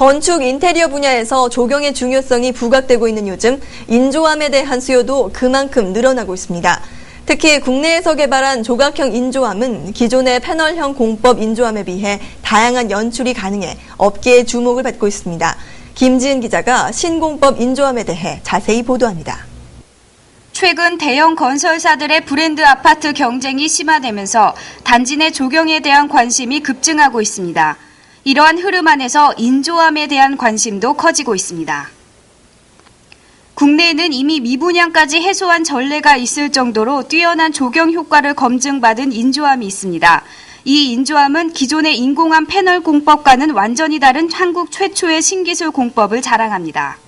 건축 인테리어 분야에서 조경의 중요성이 부각되고 있는 요즘 인조암에 대한 수요도 그만큼 늘어나고 있습니다. 특히 국내에서 개발한 조각형 인조암은 기존의 패널형 공법 인조암에 비해 다양한 연출이 가능해 업계의 주목을 받고 있습니다. 김지은 기자가 신공법 인조암에 대해 자세히 보도합니다. 최근 대형 건설사들의 브랜드 아파트 경쟁이 심화되면서 단지 내 조경에 대한 관심이 급증하고 있습니다. 이러한 흐름 안에서 인조암에 대한 관심도 커지고 있습니다. 국내에는 이미 미분양까지 해소한 전례가 있을 정도로 뛰어난 조경 효과를 검증받은 인조암이 있습니다. 이 인조암은 기존의 인공암 패널 공법과는 완전히 다른 한국 최초의 신기술 공법을 자랑합니다.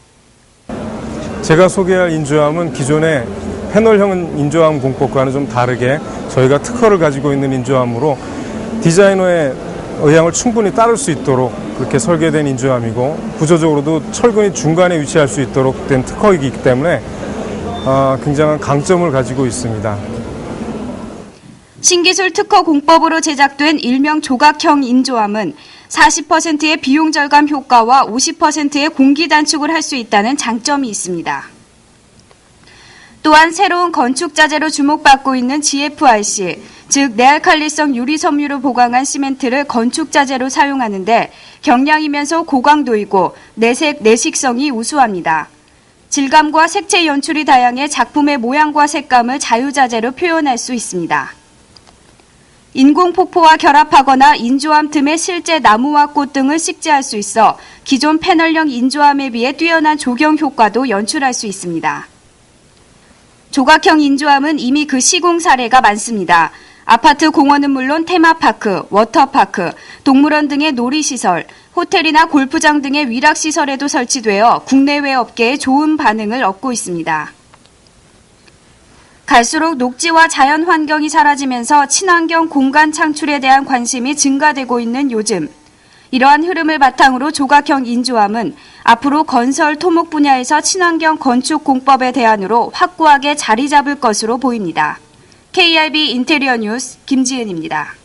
제가 소개할 인조암은 기존의 패널형 인조암 공법과는 좀 다르게 저희가 특허를 가지고 있는 인조암으로 디자이너의 의향을 충분히 따를 수 있도록 그렇게 설계된 인조암이고 구조적으로도 철근이 중간에 위치할 수 있도록 된 특허이기 때문에 아, 굉장한 강점을 가지고 있습니다. 신기술 특허 공법으로 제작된 일명 조각형 인조암은 40%의 비용 절감 효과와 50%의 공기 단축을 할 수 있다는 장점이 있습니다. 또한 새로운 건축 자재로 주목받고 있는 GFRC, 즉 내알칼리성 유리 섬유로 보강한 시멘트를 건축 자재로 사용하는데 경량이면서 고강도이고 내색 내식성이 우수합니다. 질감과 색채 연출이 다양해 작품의 모양과 색감을 자유자재로 표현할 수 있습니다. 인공폭포와 결합하거나 인조암 틈에 실제 나무와 꽃 등을 식재할 수 있어 기존 패널형 인조암에 비해 뛰어난 조경 효과도 연출할 수 있습니다. 조각형 인조암은 이미 그 시공 사례가 많습니다. 아파트 공원은 물론 테마파크, 워터파크, 동물원 등의 놀이시설, 호텔이나 골프장 등의 위락시설에도 설치되어 국내외 업계에 좋은 반응을 얻고 있습니다. 갈수록 녹지와 자연 환경이 사라지면서 친환경 공간 창출에 대한 관심이 증가되고 있는 요즘. 이러한 흐름을 바탕으로 조각형 인조암은 앞으로 건설 토목 분야에서 친환경 건축 공법의 대안으로 확고하게 자리 잡을 것으로 보입니다. KRB 인테리어 뉴스 김지은입니다.